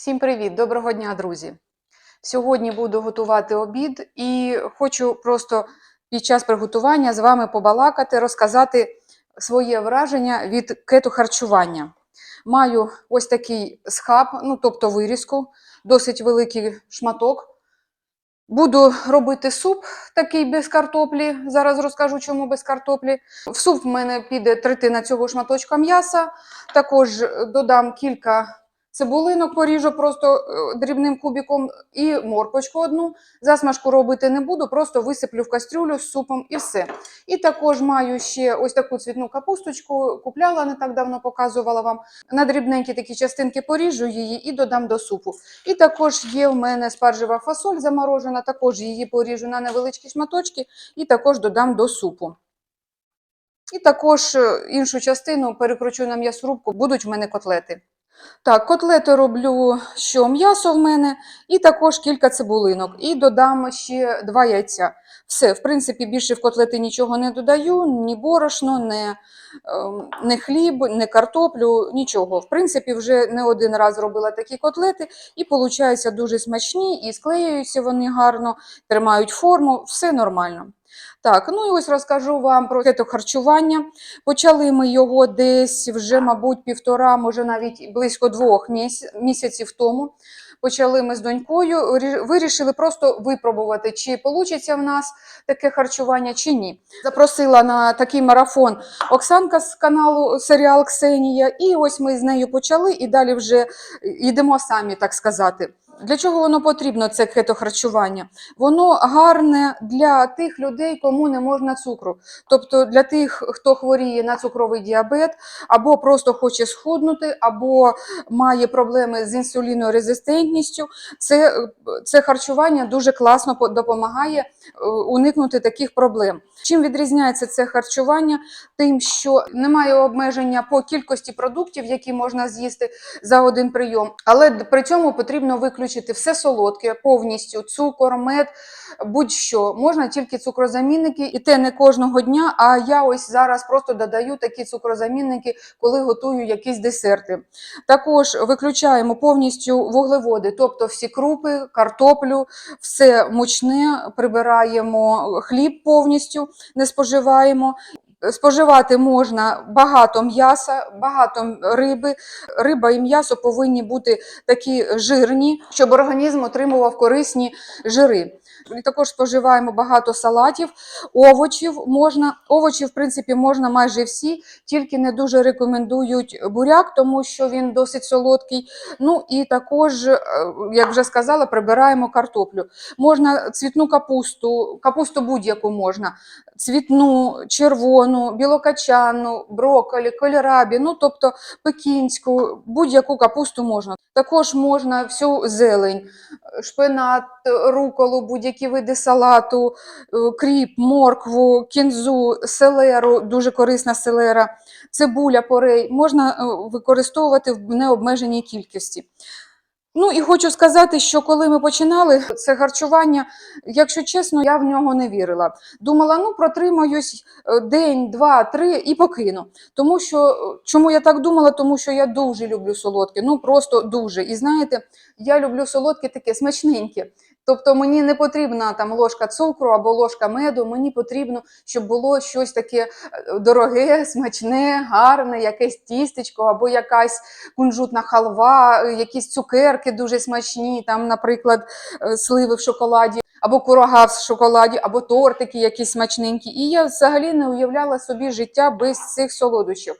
Всім привіт! Доброго дня, друзі! Сьогодні буду готувати обід і хочу просто під час приготування з вами побалакати, розказати своє враження від кетохарчування. Маю ось такий схаб, ну тобто вирізку, досить великий шматок. Буду робити суп такий без картоплі. Зараз розкажу, чому без картоплі. В суп в мене піде третина цього шматочка м'яса. Також додам кілька цибулинок, поріжу просто е, дрібним кубиком і морквочку одну. Засмажку робити не буду, просто висиплю в кастрюлю з супом і все. І також маю ще ось таку цвітну капусточку, купляла не так давно, показувала вам. На дрібненькі такі частинки поріжу її і додам до супу. І також є в мене спаржева фасоль заморожена, також її поріжу на невеличкі шматочки і також додам до супу. І також е, іншу частину перекручу на м'ясорубку, будуть в мене котлети. Так, котлети роблю, що м'ясо в мене, і також кілька цибулинок. І додам ще два яйця. Все, в принципі, більше в котлети нічого не додаю, ні борошно, ні, ем, ні хліб, ні картоплю, нічого. В принципі, вже не один раз робила такі котлети, і получаються дуже смачні, і склеюються вони гарно, тримають форму, все нормально. Так, ну і ось розкажу вам про кетохарчування. Почали ми його десь вже, мабуть, півтора, може навіть близько двох місяців тому. Почали ми з донькою, рі- вирішили просто випробувати, чи вийде в нас таке харчування, чи ні. Запросила на такий марафон Оксанка з каналу серіал Ксенія, і ось ми з нею почали, і далі вже йдемо самі, так сказати. Для чого воно потрібно, це кетохарчування? Воно гарне для тих людей, кому не можна цукру. Тобто для тих, хто хворіє на цукровий діабет, або просто хоче схуднути, або має проблеми з інсулінорезистентністю. Це, це харчування дуже класно допомагає е, уникнути таких проблем. Чим відрізняється це харчування? Тим, що немає обмеження по кількості продуктів, які можна з'їсти за один прийом, але при цьому потрібно виключити все солодке, повністю цукор, мед, будь-що. Можна тільки цукрозамінники, і те не кожного дня. А я ось зараз просто додаю такі цукрозамінники, коли готую якісь десерти. Також виключаємо повністю вуглеводи, тобто всі крупи, картоплю, все мучне, прибираємо хліб повністю, не споживаємо. Споживати можна багато м'яса, багато риби. Риба і м'ясо повинні бути такі жирні, щоб організм отримував корисні жири. Також споживаємо багато салатів, овочів можна. Овочі, в принципі, можна майже всі, тільки не дуже рекомендують буряк, тому що він досить солодкий. Ну і також, е, як вже сказала, прибираємо картоплю. Можна цвітну капусту, капусту будь-яку можна, цвітну, червону, білокачанну, брокколі, кольорабі, ну тобто пекінську, будь-яку капусту можна. Також можна всю зелень, шпинат, руколу, будь-які види салату, е, кріп, моркву, кінзу, селеру, дуже корисна селера, цибуля, порей можна е, використовувати в необмеженій кількості. Ну і хочу сказати, що коли ми починали це харчування, якщо чесно, я в нього не вірила. Думала, ну протримаюсь е, день, два, три і покину. Тому що е, чому я так думала? Тому що я дуже люблю солодке, ну просто дуже. І знаєте, я люблю солодке таке смачненьке. Тобто мені не потрібна там ложка цукру або ложка меду, мені потрібно, щоб було щось таке е, дороге, смачне, гарне, якесь тістечко або якась кунжутна халва, е, якісь цукерки дуже смачні, там, наприклад, е, сливи в шоколаді. Або курага в шоколаді, або тортики якісь смачненькі. І я взагалі не уявляла собі життя без цих солодощів.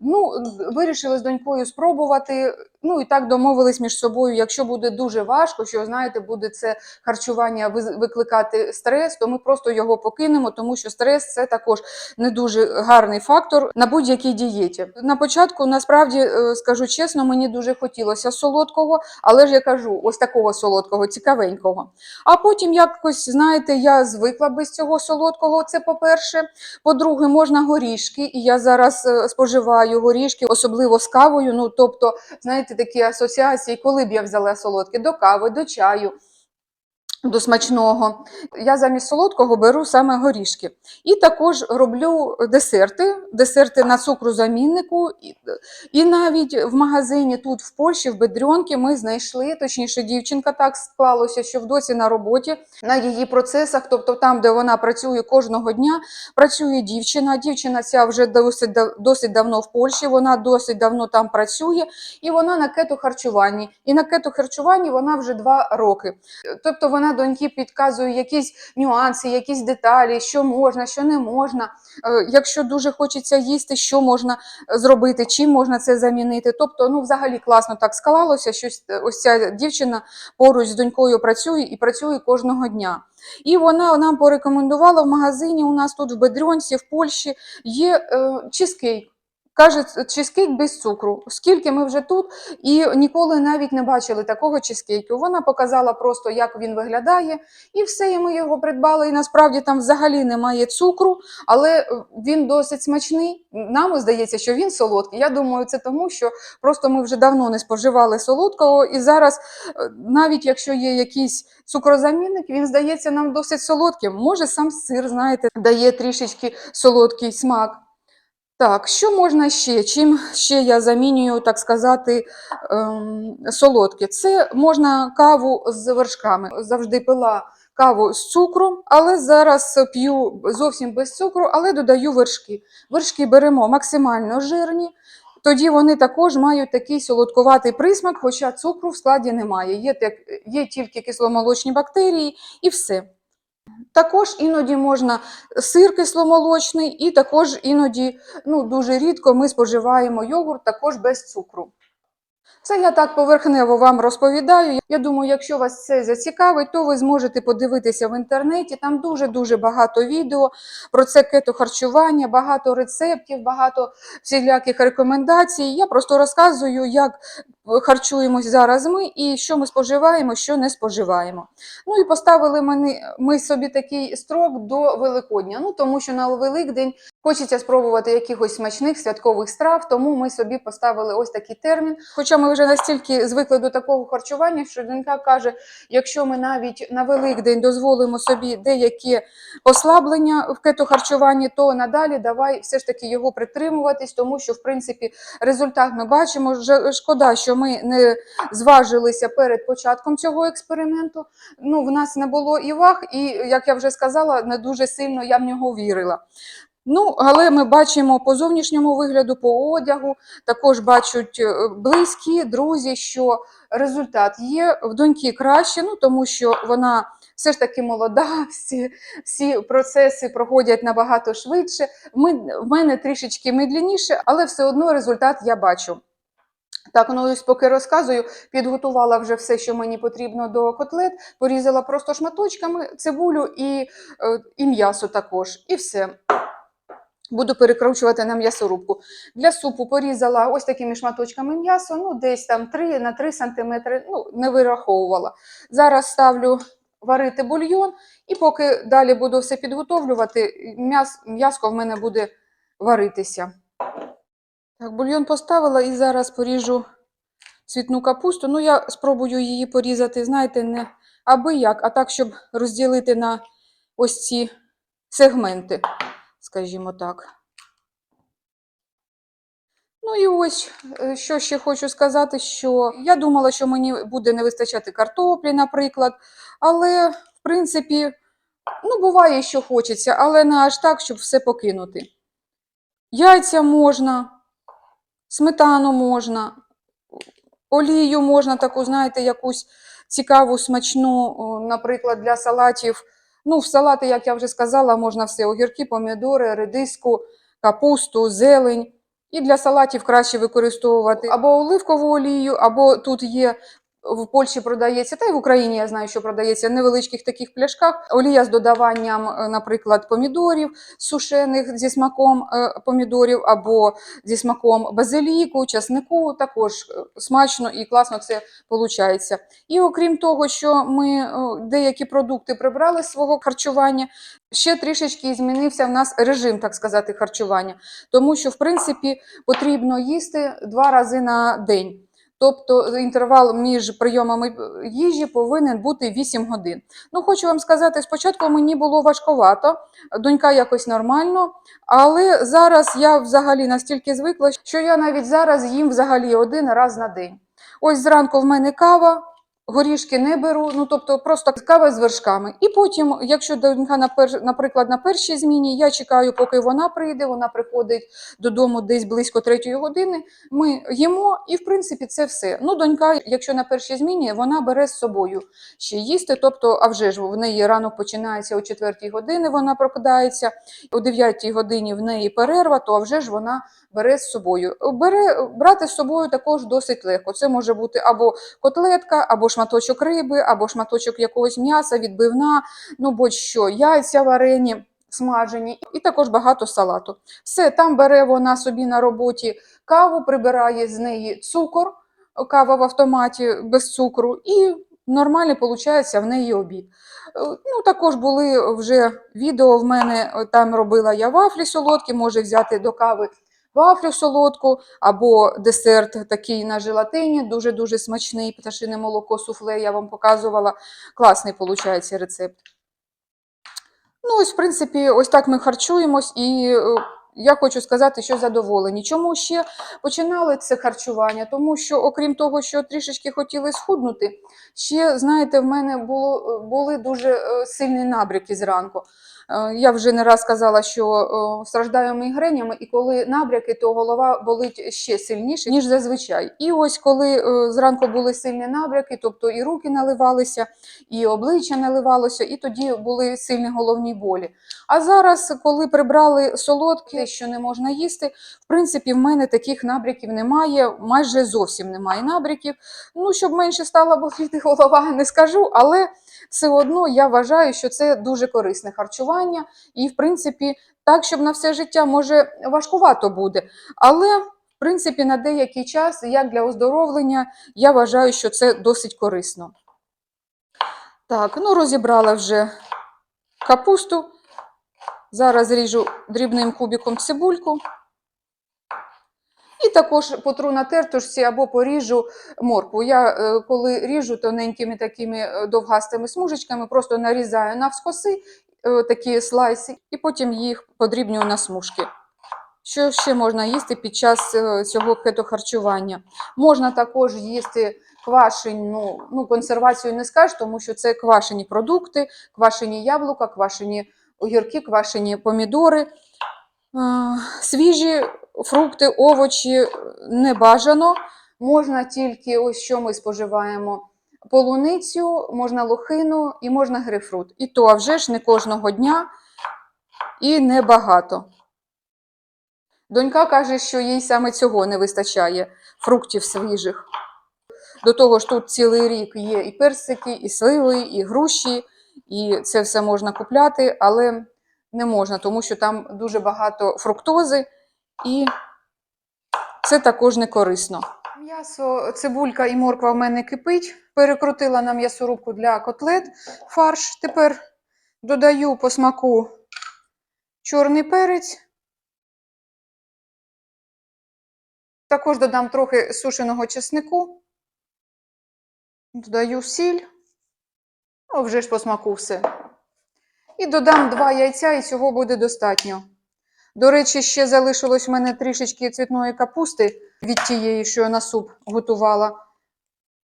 Ну, вирішили з донькою спробувати. Ну і так домовились між собою. Якщо буде дуже важко, що знаєте, буде це харчування викликати стрес, то ми просто його покинемо, тому що стрес це також не дуже гарний фактор на будь-якій дієті. На початку, насправді, е, скажу чесно, мені дуже хотілося солодкого, але ж я кажу, ось такого солодкого, цікавенького. А потім якось, знаєте, я звикла без цього солодкого. Це по-перше. По-друге, можна горішки, і я зараз е, споживаю горішки, особливо з кавою. Ну, тобто, знаєте, такі асоціації, коли б я взяла солодке до кави, до чаю. До смачного. Я замість солодкого беру саме горішки. І також роблю десерти, десерти на цукрозаміннику. І, навіть в магазині тут в Польщі, в Бедрьонки, ми знайшли, точніше, дівчинка так склалося, що в досі на роботі, на її процесах, тобто там, де вона працює кожного дня, працює дівчина. Дівчина ця вже досить, досить давно в Польщі, вона досить давно там працює, і вона на кетохарчуванні. І на кетохарчуванні вона вже два роки. Тобто вона доньки підказує якісь нюанси, якісь деталі, що можна, що не можна. Е, Якщо дуже хочеться їсти, що можна е, зробити, чим можна це замінити. Тобто, ну взагалі класно так склалося, що ось- ось ця дівчина поруч з донькою працює і працює кожного дня. І вона нам порекомендувала в магазині. У нас тут в Бедрьонці, в Польщі є е, чизкейк. Каже, чизкейк без цукру. Скільки ми вже тут, і ніколи навіть не бачили такого чизкейку. Вона показала просто, як він виглядає, і все, і ми його придбали. І насправді там взагалі немає цукру, але е, він досить смачний. Нам здається, що він солодкий. Я думаю, це тому, що просто ми вже давно не споживали солодкого, і зараз, е, навіть якщо є якийсь цукрозамінник, він здається нам досить солодким. Може, сам сир, знаєте, дає трішечки солодкий смак. Так, що можна ще? Чим ще я замінюю, так сказати, ем, солодке? Це можна каву з вершками. Завжди пила каву з цукром, але зараз п'ю зовсім без цукру, але додаю вершки. Вершки беремо максимально жирні. Тоді вони також мають такий солодкуватий присмак, хоча цукру в складі немає. Є, є тільки кисломолочні бактерії і все. Також іноді можна сир кисломолочний, і також іноді, ну дуже рідко ми споживаємо йогурт також без цукру. Це я так поверхнево вам розповідаю. Я думаю, якщо вас це зацікавить, то ви зможете подивитися в інтернеті. Там дуже-дуже багато відео про це кетохарчування, багато рецептів, багато всіляких рекомендацій. Я просто розказую, як харчуємось зараз ми і що ми споживаємо, що не споживаємо. Ну і поставили ми собі такий строк до Великодня. Ну тому що на Великдень хочеться спробувати якихось смачних святкових страв, тому ми собі поставили ось такий термін. Хоча ми вже настільки звикли до такого харчування, що донька каже, якщо ми навіть на Великдень дозволимо собі деякі послаблення в кетохарчуванні, то надалі давай все ж таки його притримуватись, тому що в принципі результат ми бачимо. Шкода, що ми не зважилися перед початком цього експерименту. Ну, в нас не було і ваг, і як я вже сказала, не дуже сильно я в нього вірила. Ну, але ми бачимо по зовнішньому вигляду, по одягу, також бачать е, близькі, друзі, що результат є в доньки краще, ну тому що вона все ж таки молода, всі, всі процеси проходять набагато швидше. Ми, в мене трішечки медленніше, але все одно результат я бачу. Так, ну ось поки розказую, підготувала вже все, що мені потрібно до котлет, порізала просто шматочками цибулю і, е, і м'ясо також. І все. Буду перекручувати на м'ясорубку. Для супу порізала ось такими шматочками м'ясо, ну десь там 3 на 3 см, ну не вираховувала. Зараз ставлю варити бульйон, і поки далі буду все підготовлювати, м'яс, м'яско в мене буде варитися. Так, бульйон поставила і зараз поріжу цвітну капусту. Ну, я спробую її порізати, знаєте, не аби як, а так, щоб розділити на ось ці сегменти, скажімо так. Ну і ось, е, що ще хочу сказати, що я думала, що мені буде не вистачати картоплі, наприклад, але, в принципі, ну, буває, що хочеться, але не аж так, щоб все покинути. Яйця можна, сметану можна, олію можна таку, знаєте, якусь цікаву, смачну, наприклад, для салатів. Ну, в салати, як я вже сказала, можна все: огірки, помідори, редиску, капусту, зелень. І для салатів краще використовувати або оливкову олію, або тут є в Польщі продається, та й в Україні я знаю, що продається в невеличких таких пляшках. Олія з додаванням, е, наприклад, помідорів сушених зі смаком е, помідорів, або зі смаком базиліку, часнику. Також е, смачно і класно це виходить. І окрім того, що ми деякі продукти прибрали з свого харчування, ще трішечки змінився в нас режим, так сказати, харчування. Тому що, в принципі, потрібно їсти два рази на день. Тобто інтервал між прийомами е, їжі повинен бути 8 годин. Ну, хочу вам сказати, спочатку мені було важковато, донька якось нормально, але зараз я взагалі настільки звикла, що я навіть зараз їм взагалі один раз на день. Ось зранку в мене кава, горішки не беру, ну тобто просто кава з вершками. І потім, якщо донька, наприклад, на першій зміні, я чекаю, поки вона прийде, вона приходить додому десь близько третьої години. Ми їмо, і в принципі це все. Ну, донька, якщо на першій зміні, вона бере з собою ще їсти. Тобто, а вже ж в неї ранок починається о 4 години, вона прокидається, о 9 годині в неї перерва, то а вже ж вона бере з собою. Бере брати з собою також досить легко. Це може бути або котлетка, або шматочок риби, або шматочок якогось м'яса, відбивна, ну будь-що, яйця варені. Смажені, і також багато салату. Все, там бере вона собі на роботі каву, прибирає з неї цукор, кава в автоматі без цукру, і нормально виходить в неї обід. Е, Ну, також були вже відео в мене, е, там робила я вафлі солодкі, може взяти до кави вафлю солодку, або десерт такий на желатині, дуже-дуже смачний, пташине молоко, суфле, я вам показувала. Класний виходить рецепт. Ну, ось, в принципі, ось так ми харчуємось, і е, я хочу сказати, що задоволені. Чому ще починали це харчування? Тому що, окрім того, що трішечки хотіли схуднути, ще, знаєте, в мене було, були дуже е, сильні набряки зранку. Е, Я вже не раз казала, що е, страждаю мігренями, і коли набряки, то голова болить ще сильніше, ніж зазвичай. І ось коли е, зранку були сильні набряки, тобто і руки наливалися, і обличчя наливалося, і тоді були сильні головні болі. А зараз, коли прибрали солодке, що не можна їсти, в принципі, в мене таких набряків немає, майже зовсім немає набряків. Ну, щоб менше стала боліти голова, не скажу, але все одно я вважаю, що це дуже корисне харчування, і, в принципі, так, щоб на все життя, може, важкувато буде. Але, в принципі, на деякий час, як для оздоровлення, я вважаю, що це досить корисно. Так, ну розібрала вже капусту. Зараз ріжу дрібним кубиком цибульку. І також потру на тертушці або поріжу моркву. Я е, коли ріжу тоненькими такими е, довгастими смужечками, просто нарізаю навскоси е, такі слайси, і потім їх подрібнюю на смужки. Що ще можна їсти під час цього кетохарчування? Можна також їсти квашень, ну, ну консервацію не скажеш, тому що це квашені продукти, квашені яблука, квашені огірки, квашені помідори. Свіжі фрукти, овочі не бажано. Можна тільки ось що ми споживаємо: полуницю, можна лохину і можна грейпфрут. І то, а вже ж не кожного дня і небагато. Донька каже, що їй саме цього не вистачає фруктів свіжих. До того ж, тут цілий рік є і персики, і сливи, і груші, і це все можна купляти, але не можна, тому що там дуже багато фруктози, і це також не корисно. М'ясо, цибулька і морква в мене кипить. Перекрутила на м'ясорубку для котлет фарш. Тепер додаю по смаку чорний перець. Також додам трохи сушеного чеснику. Додаю сіль. Ну, вже ж по смаку все. І додам два яйця, і цього буде достатньо. До речі, ще залишилось в мене трішечки цвітної капусти від тієї, що я на суп готувала.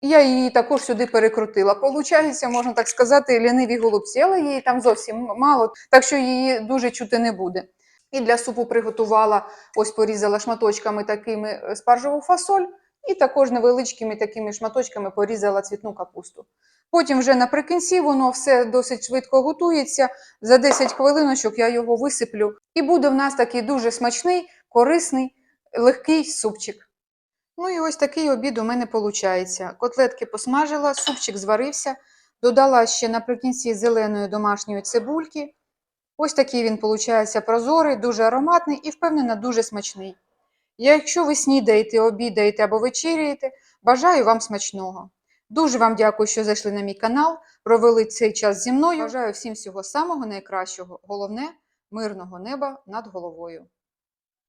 Я її також сюди перекрутила. Получається, можна так сказати, ліниві голубці, але її там зовсім мало, так що її дуже чути не буде. І для супу приготувала, ось порізала шматочками такими спаржову фасоль, і також невеличкими такими шматочками порізала цвітну капусту. Потім вже наприкінці воно все досить швидко готується. За 10 хвилиночок я його висиплю. І буде в нас такий дуже смачний, корисний, легкий супчик. Ну і ось такий обід у мене виходить. Котлетки посмажила, супчик зварився, додала ще наприкінці зеленої домашньої цибульки. Ось такий він виходить прозорий, дуже ароматний і, впевнена, дуже смачний. Якщо ви снідаєте, обідаєте або вечеряєте, бажаю вам смачного. Дуже вам дякую, що зайшли на мій канал, провели цей час зі мною. Бажаю всім всього самого найкращого. Головне мирного неба над головою.